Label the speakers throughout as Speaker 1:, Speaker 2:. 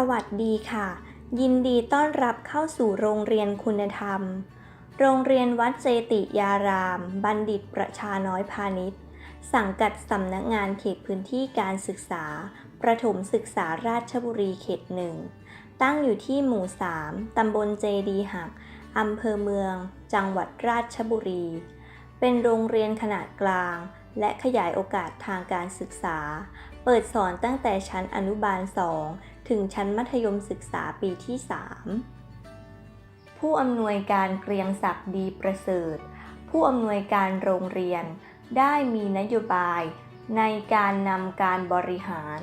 Speaker 1: สวัสดีค่ะ ยินดีต้อนรับเข้าสู่โรงเรียนคุณธรรม โรงเรียนวัดเจติยาราม บัณฑิตประชาน้อยพาณิชย์ สังกัดสำนักงานเขตพื้นที่การศึกษา ประถมศึกษาราชบุรีเขตหนึ่ง ตั้งอยู่ที่หมู่ 3 ตำบลเจดีหัก อำเภอเมือง จังหวัดราชบุรี เป็นโรงเรียนขนาดกลาง และขยายโอกาสทางการศึกษา เปิดสอนตั้งแต่ชั้นอนุบาล 2 ถึงชั้นมัธยมศึกษาปีที่ 3 ผู้อำนวยการเกรียงศักดิ์ดีประเสริฐ ผู้อำนวยการโรงเรียน ได้มีนโยบาย ในการนำการบริหาร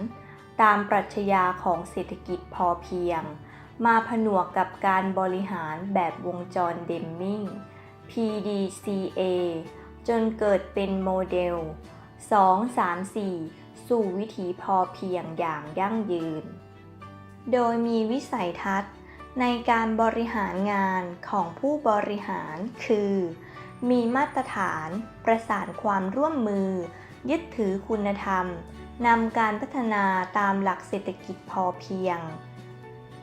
Speaker 1: ตามปรัชญาของเศรษฐกิจพอเพียง มาผนวกกับการบริหารแบบวงจรเดมมิง PDCA จนเกิดเป็นโมเดล 2 3 4 สู่วิถีพอเพียงอย่างยั่งยืน โดยมีวิสัยทัศน์ในการบริหารงานของผู้บริหารคือ มีมาตรฐานประสานความร่วมมือ ยึดถือคุณธรรมนำการพัฒนาตามหลักเศรษฐกิจพอเพียง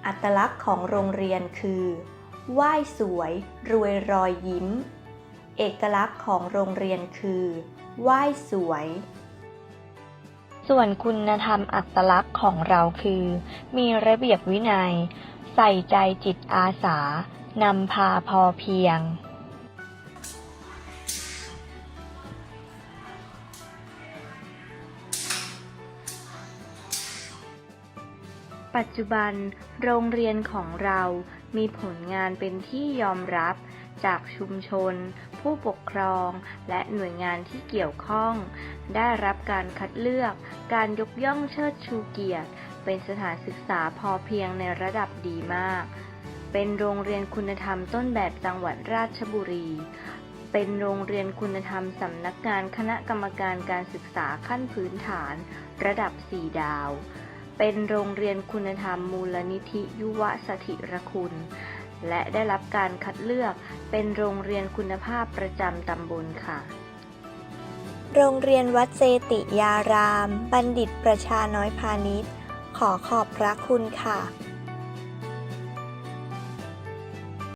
Speaker 1: อัตลักษณ์ของโรงเรียนคือ ไหว้สวย รวยรอยยิ้ม เอกลักษณ์ของโรงเรียนคือไหว้สวย ส่วนคุณธรรมอัตลักษณ์ของเราคือ มีระเบียบวินัย ใส่ใจจิตอาสา นำพาพอเพียงปัจจุบันโรงเรียนของเรามีผลงานเป็นที่ยอมรับ จากชุมชน ผู้ปกครอง และหน่วยงานที่เกี่ยวข้อง ได้รับการคัดเลือก การยกย่องเชิดชูเกียรติ เป็นสถานศึกษาพอเพียงในระดับดีมาก เป็นโรงเรียนคุณธรรมต้นแบบจังหวัดราชบุรี เป็นโรงเรียนคุณธรรมสำนักงานคณะกรรมการการศึกษาขั้นพื้นฐาน ระดับ 4 ดาวเป็นโรงเรียนคุณธรรมมูลนิธิยุวสถิรคุณ และได้รับการคัดเลือกเป็นโรงเรียนคุณภาพประจำตำบลค่ะ โรงเรียนวัดเจติยาราม บัณฑิตประชาน้อยพาณิชย์ ขอขอบพระคุณค่ะ